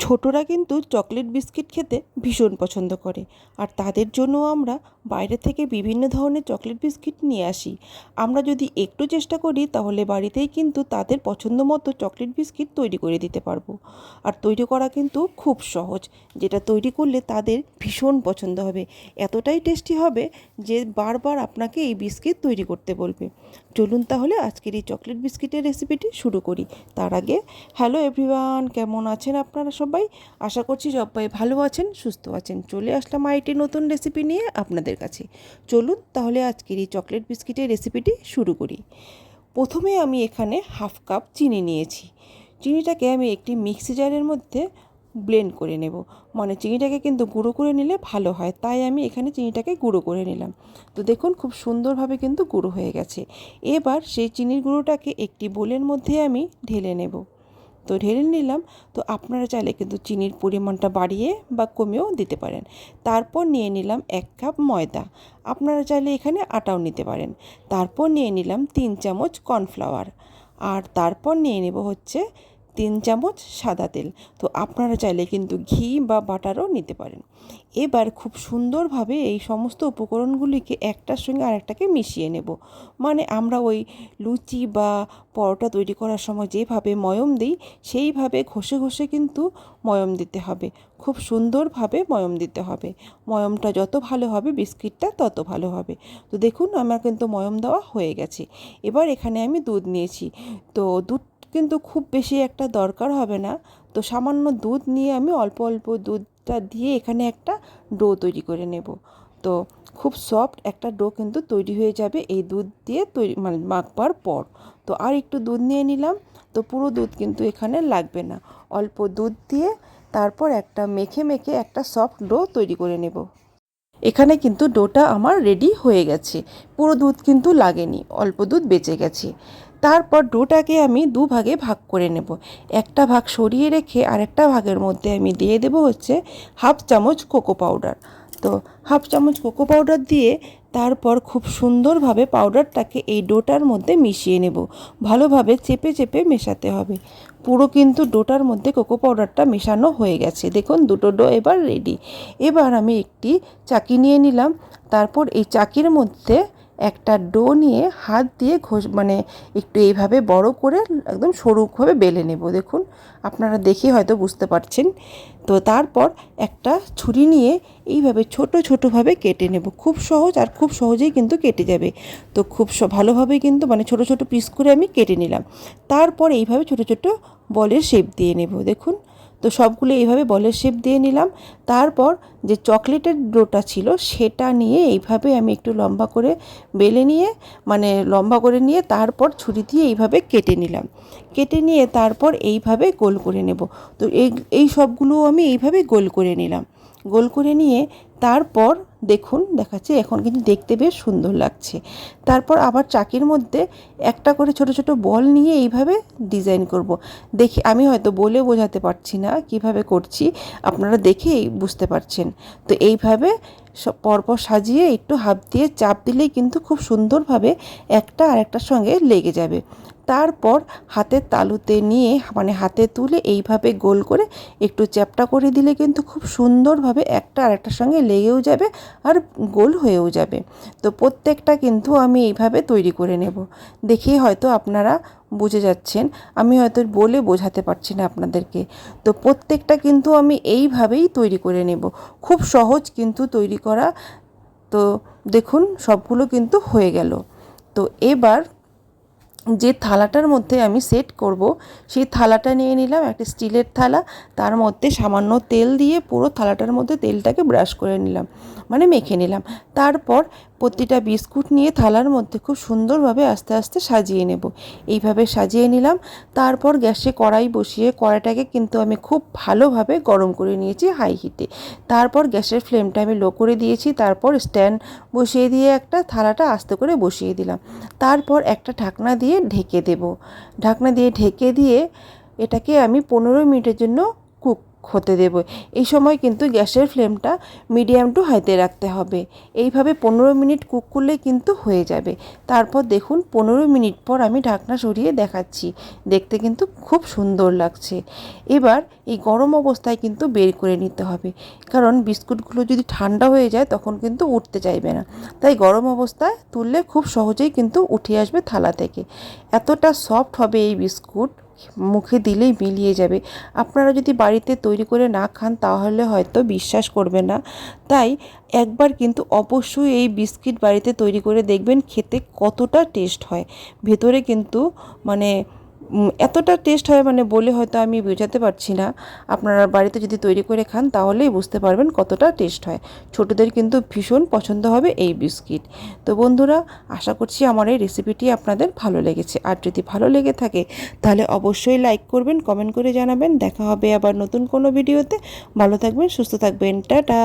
ছোটরা কিন্তু chocolate biscuit খেতে ভীষণ পছন্দ করে। আর তাদের জন্য আমরা বাইরে থেকে বিভিন্ন ধরনের চকলেট বিস্কিট নিয়ে আসি। আমরা যদি একটু চেষ্টা করি, তাহলে বাড়িতেই কিন্তু তাদের পছন্দ মতো চকলেট বিস্কিট তৈরি করে দিতে পারব। আর তৈরি করা কিন্তু খুব সহজ, যেটা তৈরি করলে তাদের ভীষণ পছন্দ হবে। এতটাই টেস্টি হবে যে বারবার আপনাকে এই বিস্কিট তৈরি করতে বলবে। চলুন তাহলে আজকের এই চকলেট বিস্কিটের রেসিপিটি শুরু করি। তার আগে, হ্যালো এভরিওয়ান, কেমন আছেন আপনারা সবাই। আশা করছি সবাই ভালো আছেন, সুস্থ আছেন। চলে আসলাম আইটি নতুন রেসিপি নিয়ে আপনাদের কাছে। চলুন তাহলে আজকের এই চকলেট বিস্কিটের রেসিপিটি শুরু করি। প্রথমে আমি এখানে হাফ কাপ চিনি নিয়েছি। চিনিটাকে আমি একটি মিক্সি জারের মধ্যে ব্লেন্ড করে নেব। মানে চিনিটাকে কিন্তু গুঁড়ো করে নিলে ভালো হয়, তাই আমি এখানে চিনিটাকে গুঁড়ো করে নিলাম। তো দেখুন খুব সুন্দরভাবে কিন্তু গুঁড়ো হয়ে গেছে। এবার সেই চিনির গুঁড়োটাকে একটি বোলের মধ্যে আমি ঢেলে নেব। তো ঢেলে নিলাম। তো আপনারা চাইলে কিন্তু চিনির পরিমাণটা বাড়িয়ে বা কমেও দিতে পারেন। তারপর নিয়ে নিলাম এক কাপ ময়দা। আপনারা চাইলে এখানে আটাও নিতে পারেন। তারপর নিয়ে নিলাম তিন চামচ কর্নফ্লাওয়ার। আর তারপর নিয়ে নেব হচ্ছে তিন চামচ সাদা তেল। তো আপনারা চাইলে কিন্তু ঘি বা বাটারও নিতে পারেন। এবার খুব সুন্দরভাবে এই সমস্ত উপকরণগুলিকে একটার সঙ্গে আরেকটাকে মিশিয়ে নেব। মানে আমরা ওই লুচি বা পরোটা তৈরি করার সময় যেভাবে ময়ম দিই, সেইভাবে ঘষে ঘষে কিন্তু ময়ম দিতে হবে। খুব সুন্দরভাবে ময়ম দিতে হবে। ময়মটা যত ভালো হবে, বিস্কিটটা তত ভালো হবে। তো দেখুন, আমার কিন্তু ময়ম দেওয়া হয়ে গেছে। এবার এখানে আমি দুধ নিয়েছি। তো দুধ কিন্তু খুব বেশি একটা দরকার হবে না। তো সামান্য দুধ নিয়ে আমি অল্প অল্প দুধটা দিয়ে এখানে একটা ডো তৈরি করে নেব। তো খুব সফট একটা ডো কিন্তু তৈরি হয়ে যাবে এই দুধ দিয়ে তৈরি মানে মাখবার পর। তো আর একটু দুধ নিয়ে নিলাম, তো পুরো দুধ কিন্তু এখানে লাগবে না। অল্প দুধ দিয়ে তারপর একটা মেখে মেখে একটা সফট ডো তৈরি করে নেব। এখানে কিন্তু ডোটা আমার রেডি হয়ে গেছে। পুরো দুধ কিন্তু লাগেনি, অল্প দুধ বেঁচে গেছে। তারপর ডোটাকে আমি দু ভাগে ভাগ করে নেব। একটা ভাগ সরিয়ে রেখে আরেকটা ভাগের মধ্যে আমি দিয়ে দেব হচ্ছে হাফ চামচ কোকো পাউডার। তো হাফ চামচ কোকো পাউডার দিয়ে তারপর খুব সুন্দরভাবে পাউডারটাকে এই ডোটার মধ্যে মিশিয়ে নেব। ভালোভাবে চেপে চেপে মেশাতে হবে। পুরো কিন্তু ডোটার মধ্যে কোকো পাউডারটা মেশানো হয়ে গেছে। দেখুন, দুটো ডো এবার রেডি। এবার আমি একটি চাকি নিয়ে নিলাম। তারপর এই চাকির মধ্যে একটা ডো নিয়ে হাত দিয়ে ঘষ মানে একটু এইভাবে বড় করে একদম সরুভাবে বেলে নেব, দেখুন। আপনারা দেখে হয়তো বুঝতে পারছেন। তো তারপর একটা ছুরি নিয়ে এইভাবে ছোট ছোটোভাবে কেটে নেব। খুব সহজ আর খুব সহজেই কিন্তু কেটে যাবে। তো খুব ভালোভাবে কিন্তু মানে ছোট ছোট পিস করে আমি কেটে নিলাম। তারপর এইভাবে ছোট ছোট বলের শেপ দিয়ে নেব, দেখুন। তো সবগুলো এইভাবে বলের শেপ দিয়ে নিলাম। তারপর যে চকলেটের ডোটা ছিল সেটা নিয়ে এইভাবে আমি একটু লম্বা করে বেলে নিয়ে মানে লম্বা করে নিয়ে তারপর ছুরি দিয়ে এইভাবে কেটে নিলাম। কেটে নিয়ে তারপর এইভাবে গোল করে নেব। তো এই এই সবগুলো আমি এইভাবে গোল করে নিলাম। গোল করে নিয়ে তারপর দেখুন, দেখাচ্ছে এখন কিন্তু দেখতে বেশ সুন্দর লাগছে। তারপর আবার চাকির মধ্যে একটা করে ছোট ছোট বল নিয়ে এইভাবে ডিজাইন করব। দেখি, আমি হয়তো বলে বোঝাতে পারছি না কীভাবে করছি। আপনারা দেখেই বুঝতে পারছেন। তো এইভাবে পরপর সাজিয়ে একটু হাত দিয়ে চাপ দিলেই কিন্তু খুব সুন্দরভাবে একটা আরেকটার সঙ্গে লেগে যাবে। তারপর হাতের তালুতে নিয়ে মানে হাতে তুলে এইভাবে গোল করে একটু চ্যাপটা করে দিলে কিন্তু খুব সুন্দরভাবে একটা আরেকটার সঙ্গে লেগেও যাবে আর গোল হয়েও যাবে। তো প্রত্যেকটা কিন্তু আমি এইভাবে তৈরি করে নেব। দেখেই হয়তো আপনারা বুঝে যাচ্ছেন, আমি হয়তো বলে বোঝাতে পারছি না আপনাদেরকে। তো প্রত্যেকটা কিন্তু আমি এইভাবেই তৈরি করে নেব। খুব সহজ কিন্তু তৈরি করা। তো দেখুন, সবগুলো কিন্তু হয়ে গেল। তো এবার যে থালাটার মধ্যে আমি সেট করব, সেই থালাটা নিয়ে নিলাম একটা স্টিলের থালা। তার মধ্যে সামান্য তেল দিয়ে পুরো থালাটার মধ্যে তেলটাকে ব্রাশ করে নিলাম। মানে মেখে নিলাম। তারপর প্রতিটা বিস্কুট নিয়ে থালার মধ্যে খুব সুন্দরভাবে আস্তে আস্তে সাজিয়ে নেব। এইভাবে সাজিয়ে নিলাম। তারপর গ্যাসে কড়াই বসিয়ে কড়াইটাকে কিন্তু আমি খুব ভালোভাবে গরম করে নিয়েছি হাই হিটে তারপর গ্যাসের ফ্লেমটা আমি লো করে দিয়েছি। তারপর স্ট্যান্ড বসিয়ে দিয়ে একটা থালাটা আস্তে করে বসিয়ে দিলাম। তারপর একটা ঢাকনা দিয়ে ঢেকে দেব। ঢাকনা দিয়ে ঢেকে দিয়ে এটাকে আমি পনেরো মিনিটের জন্য হতে দেব। এই সময় কিন্তু গ্যাসের ফ্লেমটা মিডিয়াম টু হাইতে রাখতে হবে। এইভাবে পনেরো মিনিট কুক করলে কিন্তু হয়ে যাবে। তারপর দেখুন, পনেরো মিনিট পর আমি ঢাকনা সরিয়ে দেখাচ্ছি। দেখতে কিন্তু খুব সুন্দর লাগছে। এবার এই গরম অবস্থায় কিন্তু বের করে নিতে হবে। কারণ বিস্কুটগুলো যদি ঠান্ডা হয়ে যায়, তখন কিন্তু উঠতে চাইবে না। তাই গরম অবস্থায় তুললে খুব সহজেই কিন্তু উঠে আসবে থালা থেকে। এতটা সফট হবে এই বিস্কুট। মুখে দিলেই মিলিয়ে যাবে। আপনারা যদি বাড়িতে তৈরি করে না খান, তাহলে হয়তো বিশ্বাস করবে না। তাই একবার কিন্তু অবশ্যই এই বিস্কিট বাড়িতে তৈরি করে দেখবেন, খেতে কতটা টেস্ট হয়। ভেতরে কিন্তু মানে এতটা টেস্ট হয় মানে বলে হয়তো আমি বোঝাতে পারছি না। আপনারা বাড়িতে যদি তৈরি করে খান, তাহলেই বুঝতে পারবেন কতটা টেস্ট হয়। ছোটদের কিন্তু ভীষণ পছন্দ হবে এই বিস্কিট। তো বন্ধুরা, আশা করছি আমার এই রেসিপিটি আপনাদের ভালো লেগেছে। আর যদি ভালো লেগে থাকে, তাহলে অবশ্যই লাইক করবেন কমেন্ট করে জানাবেন। দেখা হবে আবার নতুন কোনো ভিডিওতে ভালো থাকবেন, সুস্থ থাকবেন। টাটা!